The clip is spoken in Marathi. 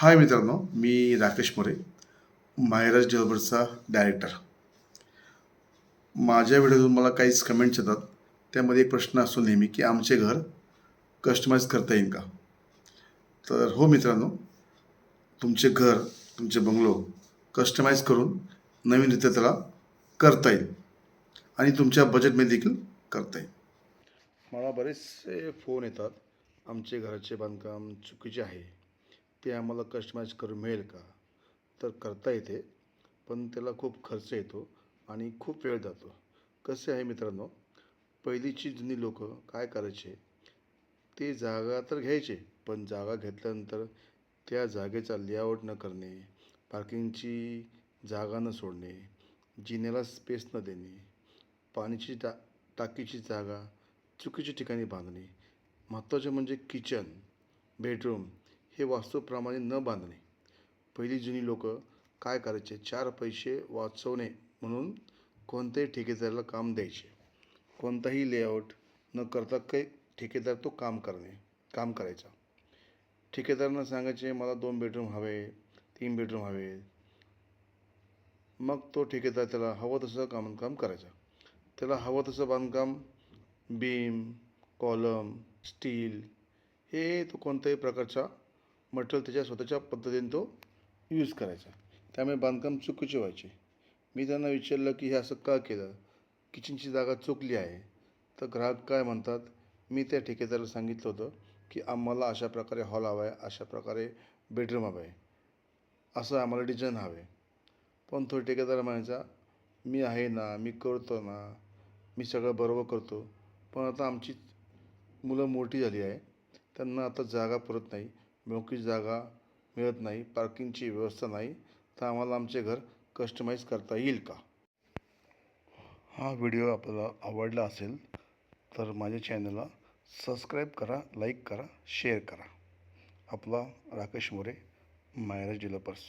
हाय मित्रांनो मी राकेश मोरे मायराज डेव्हलपरचा डायरेक्टर माझ्या व्हिडिओतून मला काहीच कमेंट्स येतात. त्यामध्ये एक प्रश्न असतो नेहमी की आमचे घर कस्टमाइज करता येईल का? तर हो मित्रांनो तुमचे घर तुमचे बंगलो कस्टमाइज करून नवीनरित्या त्याला करता येईल. आणि तुमच्या बजेटमध्ये देखील करता येईल. मला बरेचसे फोन येतात. आमचे घराचे बांधकाम चुकीचे आहे. ते आम्हाला कस्टमाइज करून मिळेल का? तर करता येते पण त्याला खूप खर्च येतो आणि खूप वेळ जातो. कसे आहे मित्रांनो पहिलीची जुनी लोक काय करायचे? ते जागा तर घ्यायचे पण जागा घेतल्यानंतर त्या जागेचा लेआउट न करणे पार्किंगची जागा न सोडणे जिन्याला स्पेस न देणे पाण्याची टा टाकीची जागा चुकीच्या ठिकाणी बांधणे महत्त्वाचे म्हणजे किचन बेडरूम हे वास्तूप्रमाणे न बांधणे. पहिली जुनी लोक काय करायचे? चार पैसे वाचवणे म्हणून कोणत्याही ठेकेदाराला काम द्यायचे. कोणताही लेआउट न करता काही ठेकेदार तो काम करणे काम करायचा. ठेकेदारांना सांगायचे मला दोन बेडरूम हवे तीन बेडरूम हवे. मग तो ठेकेदार त्याला हवं तसं बांधकाम करायचा. त्याला हवं तसं बांधकाम बीम कॉलम स्टील हे तो कोणत्याही प्रकारचा मटेरियल त्याच्या स्वतःच्या पद्धतीने तो यूज करायचा. त्यामुळे बांधकाम चुकीचे व्हायचे. मी त्यांना विचारलं की हे असं का केलं? किचनची जागा चुकली आहे. तर ग्राहक काय म्हणतात? मी त्या ठेकेदाराला सांगितलं होतं की आम्हाला अशा प्रकारे हॉल हवा आहे अशा प्रकारे बेडरूम हवं आहे. असं आम्हाला डिझाईन हवं आहे. पण तो ठेकेदार म्हणायचा मी आहे ना मी करतो ना मी सगळं बरोबर करतो. पण आता आमची मुलं मोठी झाली आहे. त्यांना आता जागा पुरत नाही. मोकळी जागा मिळत नाही पार्किंगची व्यवस्था नाही तर आम्हाला आमचे घर कस्टमाइज करता येईल का? हा व्हिडिओ आपल्याला आवडला असेल तर माझ्या चॅनलला सबस्क्राईब करा लाईक करा शेअर करा. आपला राकेश मोरे मायरा डेव्हलपर्स